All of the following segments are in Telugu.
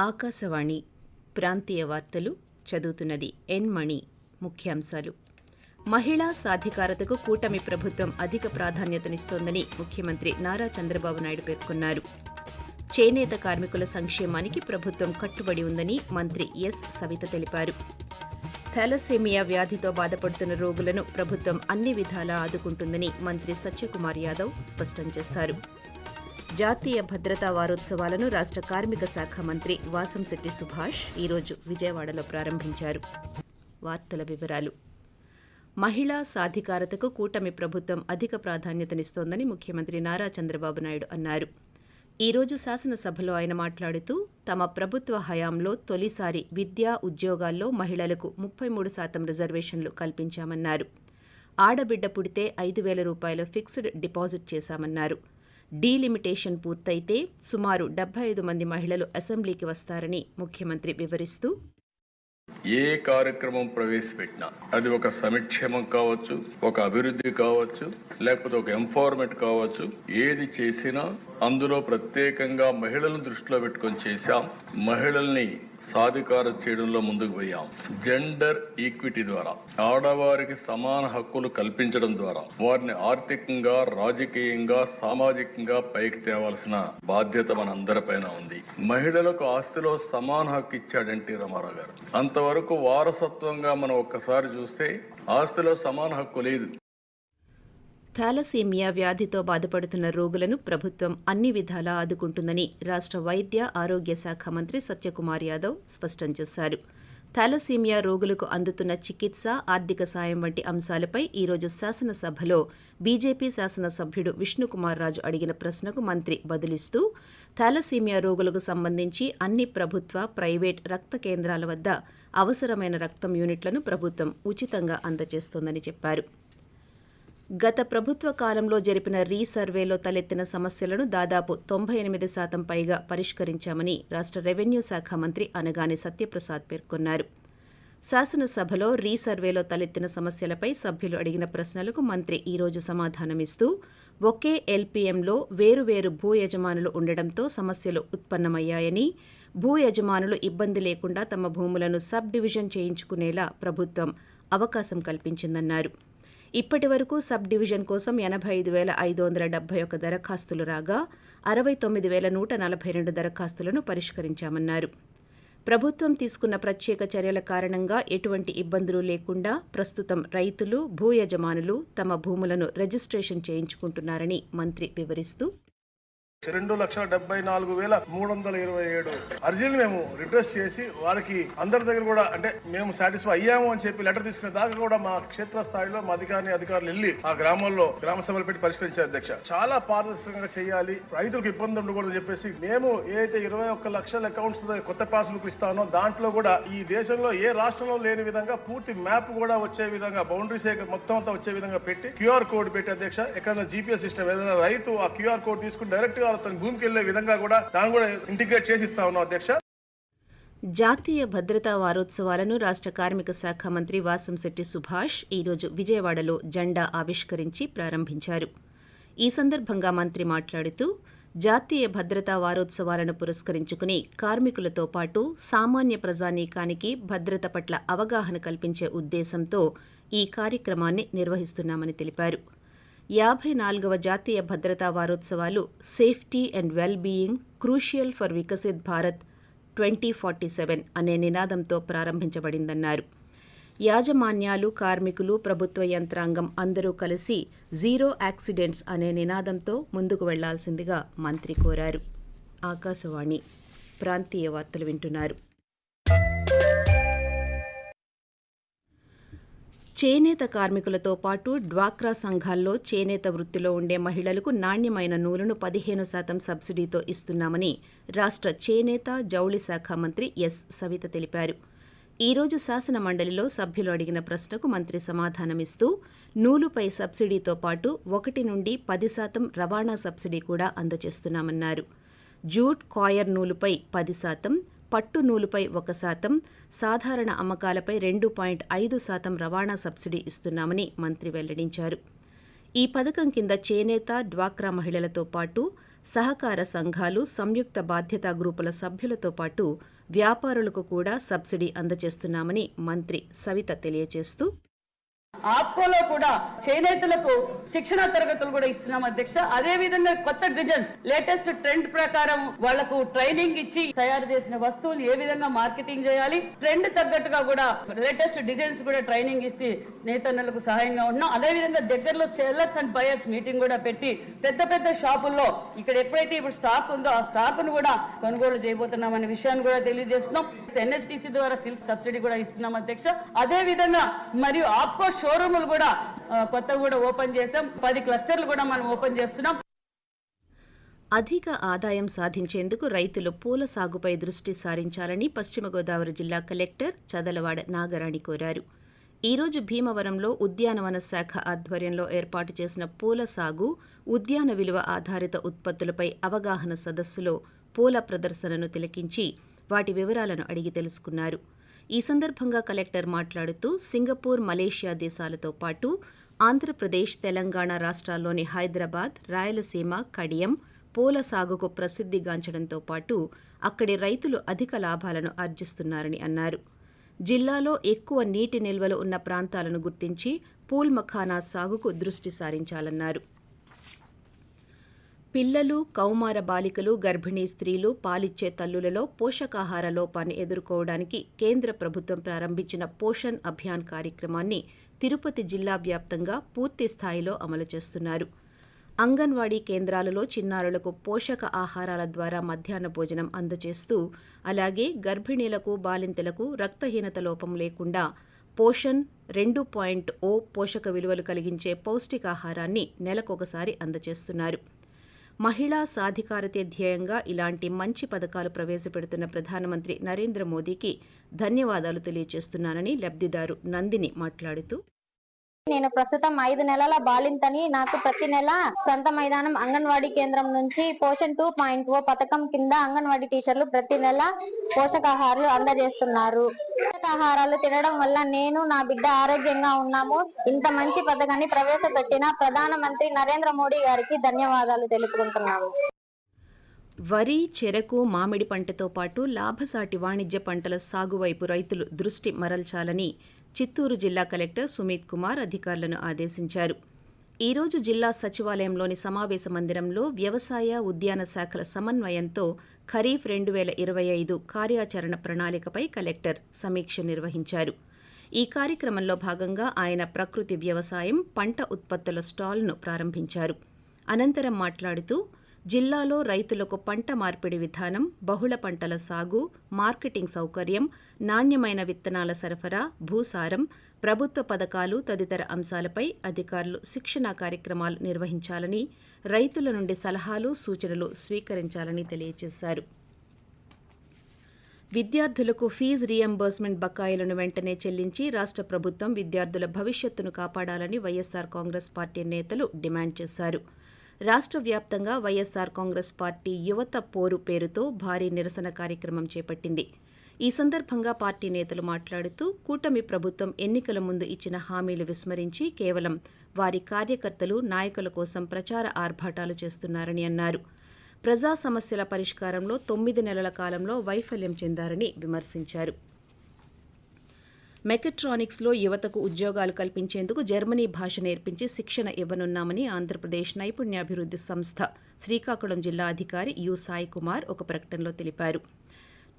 ఆకాశవాణి ప్రాంతీయ వార్తలు చదువుతున్నది ఎన్ మణి. ముఖ్యాంశాలు. మహిళా సాధికారతకు కూటమి ప్రభుత్వం అధిక ప్రాధాన్యతనిస్తోందని ముఖ్యమంత్రి నారా చంద్రబాబు నాయుడు పేర్కొన్నారు. చేనేత కార్మికుల సంక్షేమానికి ప్రభుత్వం కట్టుబడి ఉందని మంత్రి ఎస్. సవిత తెలిపారు. థాలసీమియా వ్యాధితో బాధపడుతున్న రోగులను ప్రభుత్వం అన్ని విధాలా ఆదుకుంటుందని మంత్రి సత్యకుమార్ యాదవ్ స్పష్టం చేశారు. జాతీయ భద్రతా వారోత్సవాలను రాష్ట్ర కార్మిక శాఖ మంత్రి వాసంశెట్టి సుభాష్ ఈరోజు విజయవాడలో ప్రారంభించారు. వార్తల వివరాలు. మహిళా సాధికారతకు కూటమి ప్రభుత్వం అధిక ప్రాధాన్యతనిస్తోందని ముఖ్యమంత్రి నారా చంద్రబాబు నాయుడు అన్నారు. ఈ రోజు శాసనసభలో ఆయన మాట్లాడుతూ తమ ప్రభుత్వ హయాంలో తొలిసారి విద్యా ఉద్యోగాల్లో మహిళలకు ముప్పై మూడు శాతం రిజర్వేషన్లు కల్పించామన్నారు. ఆడబిడ్డ పుడితే ఐదు వేల రూపాయల ఫిక్స్డ్ డిపాజిట్ చేశామన్నారు. డీలిమిటేషన్ పూర్తయితే సుమారు డెబ్బై ఐదు మంది మహిళలు అసెంబ్లీకి వస్తారని ముఖ్యమంత్రి వివరిస్తూ ఏ కార్యక్రమం ప్రవేశపెట్టినా అది ఒక సంక్షేమం కావచ్చు ఒక అభివృద్ధి కావచ్చు లేకపోతే ఒక ఎంపవర్మెంట్ కావచ్చు. ఏది చేసినా అందులో ప్రత్యేకంగా మహిళలను దృష్టిలో పెట్టుకొని చేశాం. మహిళల్ని సాధికారం చేయడంలో ముందుకు పోయాం. జెండర్ ఈక్విటీ ద్వారా ఆడవారికి సమాన హక్కులు కల్పించడం ద్వారా వారిని ఆర్థికంగా రాజకీయంగా సామాజికంగా పైకి తేవాల్సిన బాధ్యత మనందరిపైన ఉంది. మహిళలకు ఆస్తిలో సమాన హక్కు ఇచ్చాడు ఎన్టీ రామారావు గారు. అంతవరకు వారసత్వంగా మనం ఒక్కసారి చూస్తే ఆస్తిలో సమాన హక్కు లేదు. థాలసీమియా వ్యాధితో బాధపడుతున్న రోగులను ప్రభుత్వం అన్ని విధాలా ఆదుకుంటుందని రాష్ట్ర వైద్య ఆరోగ్య శాఖ మంత్రి సత్యకుమార్ యాదవ్ స్పష్టం చేశారు. థాలసీమియా రోగులకు అందుతున్న చికిత్స ఆర్థిక సాయం వంటి అంశాలపై ఈరోజు శాసనసభలో బీజేపీ శాసనసభ్యుడు విష్ణుకుమార్ రాజు అడిగిన ప్రశ్నకు మంత్రి బదులిస్తూ థాలసీమియా రోగులకు సంబంధించి అన్ని ప్రభుత్వ ప్రైవేట్ రక్త కేంద్రాల వద్ద అవసరమైన రక్తం యూనిట్లను ప్రభుత్వం ఉచితంగా అందజేస్తోందని చెప్పారు. గత ప్రభుత్వ కాలంలో జరిపిన రీసర్వేలో తలెత్తిన సమస్యలను దాదాపు తొంభై ఎనిమిది శాతం పైగా పరిష్కరించామని రాష్ట్ర రెవెన్యూ శాఖ మంత్రి అనగాని సత్యప్రసాద్ పేర్కొన్నారు. శాసనసభలో రీసర్వేలో తలెత్తిన సమస్యలపై సభ్యులు అడిగిన ప్రశ్నలకు మంత్రి ఈరోజు సమాధానమిస్తూ ఒకే ఎల్పీఎంలో వేరువేరు భూ యజమానులు ఉండడంతో సమస్యలు ఉత్పన్నమయ్యాయని భూ యజమానులు ఇబ్బంది లేకుండా తమ భూములను సబ్ డివిజన్ చేయించుకునేలా ప్రభుత్వం అవకాశం కల్పించిందన్నారు. ఇప్పటి వరకు సబ్ డివిజన్ కోసం ఎనభై ఐదు వేల ఐదు వందల డెబ్బై ఒక్క దరఖాస్తులు రాగా అరవై తొమ్మిది వేల నూట నలభై రెండు దరఖాస్తులను పరిష్కరించామన్నారు. ప్రభుత్వం తీసుకున్న ప్రత్యేక చర్యల కారణంగా ఎటువంటి ఇబ్బందులు లేకుండా ప్రస్తుతం రైతులు భూ యజమానులు తమ భూములను రిజిస్ట్రేషన్ చేయించుకుంటున్నారని మంత్రి వివరిస్తూ రెండు లక్షల డెబ్బై నాలుగు వేల మూడు వందల ఇరవై ఏడు అర్జీలు మేము రిక్వెస్ట్ చేసి వారికి అందరి దగ్గర కూడా అంటే మేము సాటిస్ఫై అయ్యాము అని చెప్పి లెటర్ తీసుకునే దాకా కూడా మా క్షేత్ర స్థాయిలో మా అధికారిని అధికారులు వెళ్ళి ఆ గ్రామాల్లో గ్రామ సభలు పెట్టి పరిష్కరించారు అధ్యక్ష. చాలా పారదర్శకంగా చేయాలి. రైతులకు ఇబ్బంది ఉండకూడదు చెప్పేసి మేము ఏదైతే ఇరవై ఒక్క లక్షల అకౌంట్స్ కొత్త పాస్బుక్ ఇస్తానో దాంట్లో కూడా ఈ దేశంలో ఏ రాష్ట్రంలో లేని విధంగా పూర్తి మ్యాప్ కూడా వచ్చే విధంగా బౌండరీస్ మొత్తం అంతా వచ్చే విధంగా పెట్టి క్యూఆర్ కోడ్ పెట్టి అధ్యక్ష ఎక్కడైనా జీపీఎస్ సిస్టమ్ ఏదైనా రైతు ఆ క్యూఆర్ కోడ్ తీసుకుని డైరెక్ట్గా తన భూమికి వెళ్ళే విధంగా కూడా దాన్ని కూడా ఇంటిగ్రేట్ చేసి ఇస్తా ఉన్నాం అధ్యక్ష. జాతీయ భద్రతా వారోత్సవాలను రాష్ట్ర కార్మిక శాఖ మంత్రి వాసంశెట్టి సుభాష్ ఈరోజు విజయవాడలో జెండా ఆవిష్కరించి ప్రారంభించారు. ఈ సందర్భంగా మంత్రి మాట్లాడుతూ జాతీయ భద్రతా వారోత్సవాలను పురస్కరించుకుని కార్మికులతో పాటు సామాన్య ప్రజానీకానికి భద్రత పట్ల అవగాహన కల్పించే ఉద్దేశంతో ఈ కార్యక్రమాన్ని నిర్వహిస్తున్నామని తెలిపారు. యాభై నాలుగవ జాతీయ భద్రతా వారోత్సవాలు safety and well being crucial for Viksit Bharat twenty forty seven అనే నినాదంతో ప్రారంభించబడిందన్నారు. యాజమాన్యాలు కార్మికులు ప్రభుత్వ యంత్రాంగం అందరూ కలిసి జీరో యాక్సిడెంట్స్ అనే నినాదంతో ముందుకు వెళ్ళాల్సిందిగా మంత్రి కోరారు. ఆకాశవాణి ప్రాంతీయ వార్తలు వింటున్నారు. చేనేత కార్మికులతో పాటు డ్వాక్రా సంఘాల్లో చేనేత వృత్తిలో ఉండే మహిళలకు నాణ్యమైన నూలును పదిహేను శాతం సబ్సిడీతో ఇస్తున్నామని రాష్ట్ర చేనేత జౌళి శాఖ మంత్రి ఎస్. సవిత తెలిపారు. ఈరోజు శాసన మండలిలో సభ్యులు అడిగిన ప్రశ్నకు మంత్రి సమాధానమిస్తూ నూలుపై సబ్సిడీతో పాటు ఒకటి నుండి పది శాతం రవాణా సబ్సిడీ కూడా అందజేస్తున్నామన్నారు. జూట్ కాయర్ నూలుపై పది శాతం పట్టు నూలుపై ఒక శాతం సాధారణ అమ్మకాలపై రెండు పాయింట్ ఐదు శాతం రవాణా సబ్సిడీ ఇస్తున్నామని మంత్రి వెల్లడించారు. ఈ పథకం కింద చేనేత డ్వాక్రా మహిళలతో పాటు సహకార సంఘాలు సంయుక్త బాధ్యతా గ్రూపుల సభ్యులతో పాటు వ్యాపారులకు కూడా సబ్సిడీ అందజేస్తున్నామని మంత్రి సవిత తెలియజేస్తూ ఆప్కోలో కూడా చేనేతలకు శిక్షణ తరగతులు కూడా ఇస్తున్నాం అధ్యక్ష. అదే విధంగా కొత్త డిజైన్స్ లేటెస్ట్ ట్రెండ్ ప్రకారం వాళ్ళకు ట్రైనింగ్ ఇచ్చి తయారు చేసిన వస్తువులు ఏ విధంగా మార్కెటింగ్ చేయాలి ట్రెండ్ తగ్గట్టుగా కూడా లేటెస్ట్ డిజైన్స్ కూడా ట్రైనింగ్ ఇస్తే నేతన్నలకు సహాయంగా ఉన్నాం. అదే విధంగా దగ్గరలో సెల్లర్స్ అండ్ బయర్స్ మీటింగ్ కూడా పెట్టి పెద్ద పెద్ద షాపుల్లో ఇక్కడ ఎప్పుడైతే ఇప్పుడు స్టాక్ ఉందో ఆ స్టాక్ను కూడా కొనుగోలు చేయబోతున్నాం అనే విషయాన్ని కూడా తెలియజేస్తున్నాం. ఎన్హెచ్టిసి ద్వారా సిల్క్ సబ్సిడీ కూడా ఇస్తున్నాం అధ్యక్ష. అదే విధంగా మరియు ఆప్కో షోరూములు కూడా కొత్తగా కూడా ఓపెన్ చేసాం పది క్లస్టర్లు కూడా మనం ఓపెన్ చేస్తున్నాం. అధిక ఆదాయం సాధించేందుకు రైతులు పూల సాగుపై దృష్టి సారించాలని పశ్చిమ గోదావరి జిల్లా కలెక్టర్ చదలవాడ నాగరాణి కోరారు. ఈరోజు భీమవరంలో ఉద్యానవన శాఖ ఆధ్వర్యంలో ఏర్పాటు చేసిన పూల సాగు ఉద్యాన విలువ ఆధారిత ఉత్పత్తులపై అవగాహన సదస్సులో పూల ప్రదర్శనను తిలకించి వాటి వివరాలను అడిగి తెలుసుకున్నారు. ఈ సందర్భంగా కలెక్టర్ మాట్లాడుతూ సింగపూర్ మలేషియా దేశాలతో పాటు ఆంధ్రప్రదేశ్ తెలంగాణ రాష్ట్రాల్లోని హైదరాబాద్ రాయలసీమ కడియం పూల సాగుకు ప్రసిద్ధిగాంచడంతో పాటు అక్కడి రైతులు అధిక లాభాలను ఆర్జిస్తున్నారని అన్నారు. జిల్లాలో ఎక్కువ నీటి నిల్వలు ఉన్న ప్రాంతాలను గుర్తించి పూల్ మఖానా సాగుకు దృష్టి సారించాలన్నారు. పిల్లలు కౌమార బాలికలు గర్భిణీ స్త్రీలు పాలిచ్చే తల్లులలో పోషకాహార లోపాన్ని ఎదుర్కోవడానికి కేంద్ర ప్రభుత్వం ప్రారంభించిన పోషణ్ అభియాన్ కార్యక్రమాన్ని తిరుపతి జిల్లా వ్యాప్తంగా పూర్తి స్థాయిలో అమలు చేస్తున్నారు. అంగన్వాడీ కేంద్రాలలో చిన్నారులకు పోషక ఆహారాల ద్వారా మధ్యాహ్న భోజనం అందజేస్తూ అలాగే గర్భిణీలకు బాలింతలకు రక్తహీనత లోపం లేకుండా పోషణ్ రెండు పాయింట్ ఓ పోషక విలువలు కలిగించే పౌష్టికాహారాన్ని నెలకొకసారి అందజేస్తున్నారు మహిళా సాధికారతే ధ్యేయంగా ఇలాంటి మంచి పథకాలు ప్రవేశపెడుతున్న ప్రధానమంత్రి నరేంద్ర మోదీకి ధన్యవాదాలు తెలియజేస్తున్నానని లబ్ధిదారు నందిని మాట్లాడుతూ నేను ప్రస్తుతం ఐదు నెలల బాలింతని నాకు ప్రతి నెల సొంత మైదానం అంగన్వాడీ కేంద్రం నుంచి పోషన్ టూ పాయింట్ ఓ పథకం కింద అంగన్వాడీ టీచర్లు ప్రతి నెల పోషకాహారాలు అందజేస్తున్నారు. పోషకాహారాలు తినడం వల్ల నేను నా బిడ్డ ఆరోగ్యంగా ఉన్నాము. ఇంత మంచి పథకాన్ని ప్రవేశపెట్టిన ప్రధానమంత్రి నరేంద్ర మోడీ గారికి ధన్యవాదాలు తెలుపుకుంటున్నాము. వరి చెరకు మామిడి పంటతో పాటు లాభసాటి వాణిజ్య పంటల సాగు వైపు రైతులు దృష్టి మరల్చాలని చిత్తూరు జిల్లా కలెక్టర్ సుమిత్ కుమార్ అధికారులను ఆదేశించారు. ఈరోజు జిల్లా సచివాలయంలోని సమావేశ మందిరంలో వ్యవసాయ ఉద్యాన శాఖల సమన్వయంతో ఖరీఫ్ రెండు వేల ఇరవై ఐదు కార్యాచరణ ప్రణాళికపై కలెక్టర్ సమీక్ష నిర్వహించారు. ఈ కార్యక్రమంలో భాగంగా ఆయన ప్రకృతి వ్యవసాయం పంట ఉత్పత్తుల స్టాల్ను ప్రారంభించారు. అనంతరం మాట్లాడుతూ జిల్లాలో రైతులకు పంట మార్పిడి విధానం బహుళ పంటల సాగు మార్కెటింగ్ సౌకర్యం నాణ్యమైన విత్తనాల సరఫరా భూసారం ప్రభుత్వ పథకాలు తదితర అంశాలపై అధికారులు శిక్షణా కార్యక్రమాలు నిర్వహించాలని రైతుల నుండి సలహాలు సూచనలు స్వీకరించాలని తెలియజేశారు. విద్యార్థులకు ఫీజు రీఎంబర్స్మెంట్ బకాయిలను వెంటనే చెల్లించి రాష్ట్ర ప్రభుత్వం విద్యార్థుల భవిష్యత్తును కాపాడాలని వైఎస్సార్ కాంగ్రెస్ పార్టీ నేతలు డిమాండ్ చేశారు. రాష్ట్ర వ్యాప్తంగా వైఎస్సార్ కాంగ్రెస్ పార్టీ యువత పోరు పేరుతో భారీ నిరసన కార్యక్రమం చేపట్టింది. ఈ సందర్భంగా పార్టీ నేతలు మాట్లాడుతూ కూటమి ప్రభుత్వం ఎన్నికల ముందు ఇచ్చిన హామీలు విస్మరించి కేవలం వారి కార్యకర్తలు నాయకుల కోసం ప్రచార ఆర్భాటాలు చేస్తున్నారని అన్నారు. ప్రజా సమస్యల పరిష్కారంలో తొమ్మిది నెలల కాలంలో వైఫల్యం చెందారని విమర్శించారు. మెకట్రానిక్స్లో యువతకు ఉద్యోగాలు కల్పించేందుకు జర్మనీ భాష నేర్పించి శిక్షణ ఇవ్వనున్నామని ఆంధ్రప్రదేశ్ నైపుణ్యాభివృద్ధి సంస్థ శ్రీకాకుళం జిల్లా అధికారి యు. సాయి కుమార్ ఒక ప్రకటనలో తెలిపారు.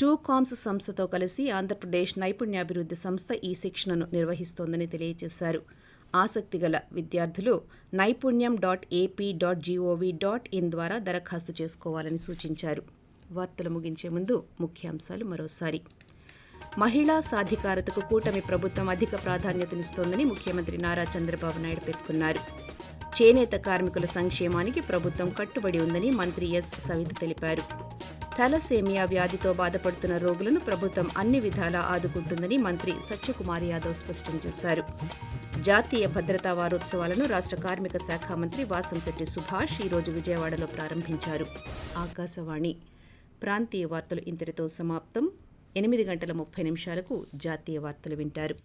టూ కామ్స్ సంస్థతో కలిసి ఆంధ్రప్రదేశ్ నైపుణ్యాభివృద్ధి సంస్థ ఈ శిక్షణను నిర్వహిస్తోందని తెలియజేశారు. ఆసక్తి గల విద్యార్థులు Naipunyam dot AP dot GOV dot in ద్వారా దరఖాస్తు చేసుకోవాలని సూచించారు. వార్తలు ముగించే ముందు ముఖ్యాంశాలు మరోసారి. మహిళా సాధికారతకు కూటమి ప్రభుత్వం అధిక ప్రాధాన్యతనిస్తోందని ముఖ్యమంత్రి నారా చంద్రబాబు నాయుడు పేర్కొన్నారు. చేనేత కార్మికుల సంక్షేమానికి ప్రభుత్వం కట్టుబడి ఉందని మంత్రి ఎస్. సవిత తెలిపారు. థలసేమియా వ్యాధితో బాధపడుతున్న రోగులను ప్రభుత్వం అన్ని విధాలా ఆదుకుంటుందని మంత్రి సత్యకుమార్ యాదవ్ స్పష్టం చేశారు. జాతీయ భద్రతా వారోత్సవాలను రాష్ట్ర కార్మిక శాఖ మంత్రి వాసంశెట్టి సుభాష్ ఈరోజు విజయవాడలో ప్రారంభించారు. ఆకాశవాణి ప్రాంతీయ వార్తలు ఇంతటితో సమాప్తం. ఎనిమిది గంటల ముప్పై నిమిషాలకు జాతీయ వార్తలు వింటారు.